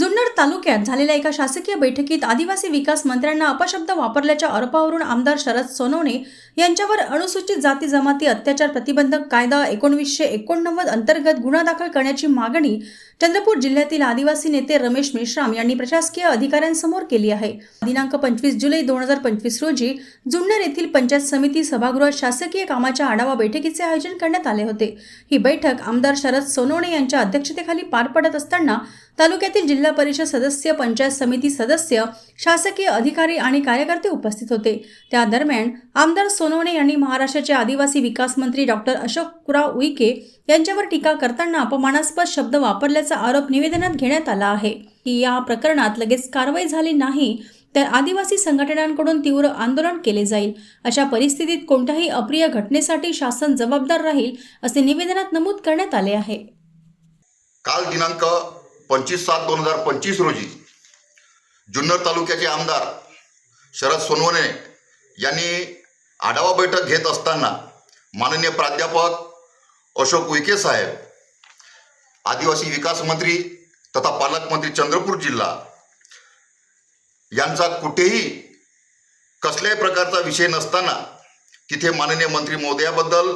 जुन्नर तालुक्यात झालेल्या एका शासकीय बैठकीत आदिवासी विकास मंत्र्यांना अपशब्द वापरल्याच्या आरोपावरून आमदार शरद सोनवणे यांच्यावर अनुसूचित जाती जमाती अत्याचार प्रतिबंधक कायदा एकोणवीसशे एकोणनव्वद अंतर्गत गुन्हा दाखल करण्याची मागणी चंद्रपूर जिल्ह्यातील आदिवासी नेते रमेश मेश्राम यांनी प्रशासकीय अधिकाऱ्यांसमोर केली आहे. दिनांक पंचवीस जुलै दोन हजार पंचवीस रोजी जुन्नर येथील पंचायत समिती सभागृहात शासकीय कामाच्या आढावा बैठकीचे आयोजन करण्यात आले होते. ही बैठक आमदार शरद सोनवणे यांच्या अध्यक्षतेखाली पार पडत असताना तालुक्यातील जिल्हा परिषद सदस्य पंचायत समिती सदस्य शासकीय अधिकारी आणि कार्यकर्ते उपस्थित होते. त्या दरम्यान आमदार सोनवणे यांनी महाराष्ट्राचे आदिवासी विकास मंत्री डॉक्टर अशोकराव उईके यांच्यावर टीका करताना अपमानास्पद शब्द वापरल्याचा आरोप निवेदनात घेण्यात आला आहे. की या प्रकरणात लगेच कारवाई झाली नाही तर आदिवासी संघटनांकडून तीव्र आंदोलन केले जाईल. अशा परिस्थितीत कोणत्याही अप्रिय घटनेसाठी शासन जबाबदार राहील असे निवेदनात नमूद करण्यात आले आहे. काल दिनांक पंचवीस सात दोन हजार पंचवीस रोजी जुन्नर तालुक्याचे आमदार शरद सोनवणे यांनी आढावा बैठक घेत असताना माननीय प्राध्यापक अशोक उईके साहेब आदिवासी विकास मंत्री तथा पालकमंत्री चंद्रपूर जिल्हा यांचा कुठेही कसल्याही प्रकारचा विषय नसताना तिथे माननीय मंत्री महोदयाबद्दल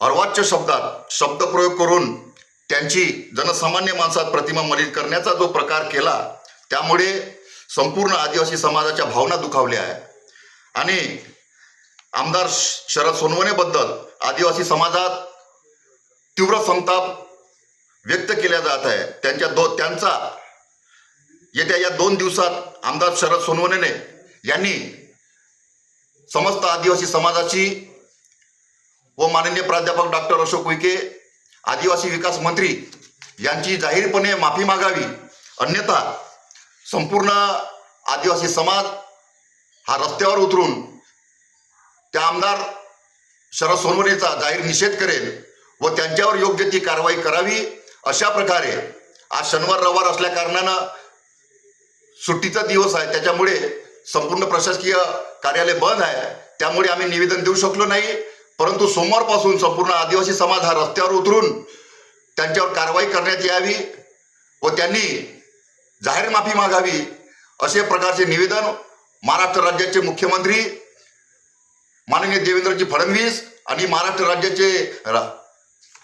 अर्वाच्य शब्दात शब्दप्रयोग करून त्यांची जनसामान्य माणसात प्रतिमा मलिन करण्याचा जो प्रकार केला त्यामुळे संपूर्ण आदिवासी समाजाच्या भावना दुखावल्या आहे आणि आमदार श- शरद सोनवणेबद्दल आदिवासी समाजात तीव्र संताप व्यक्त केल्या जात आहे. त्यांच्या दो त्यांचा येत्या या दोन दिवसात आमदार शरद सोनवणेने यांनी समस्त आदिवासी समाजाची व माननीय प्राध्यापक डॉक्टर अशोक विके आदिवासी विकास मंत्री यांची जाहीरपणे माफी मागावी. अन्यथा संपूर्ण आदिवासी समाज हा रस्त्यावर उतरून त्या आमदार शरद सोनवणेचा जाहीर निषेध करेल व त्यांच्यावर योग्य ती कारवाई करावी अशा प्रकारे आज शनिवार रविवार असल्या कारणानं सुट्टीचा दिवस आहे. त्याच्यामुळे संपूर्ण प्रशासकीय कार्यालय बंद आहे. त्यामुळे आम्ही निवेदन देऊ शकलो नाही. परंतु सोमवारपासून संपूर्ण आदिवासी समाज हा रस्त्यावर उतरून त्यांच्यावर कारवाई करण्यात यावी व त्यांनी जाहीर माफी मागावी असे प्रकारचे निवेदन महाराष्ट्र राज्याचे मुख्यमंत्री माननीय देवेंद्रजी फडणवीस आणि महाराष्ट्र राज्याचे रा-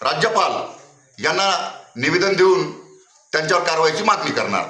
राज्यपाल यांना निवेदन देऊन त्यांच्यावर कारवाईची मागणी करणार.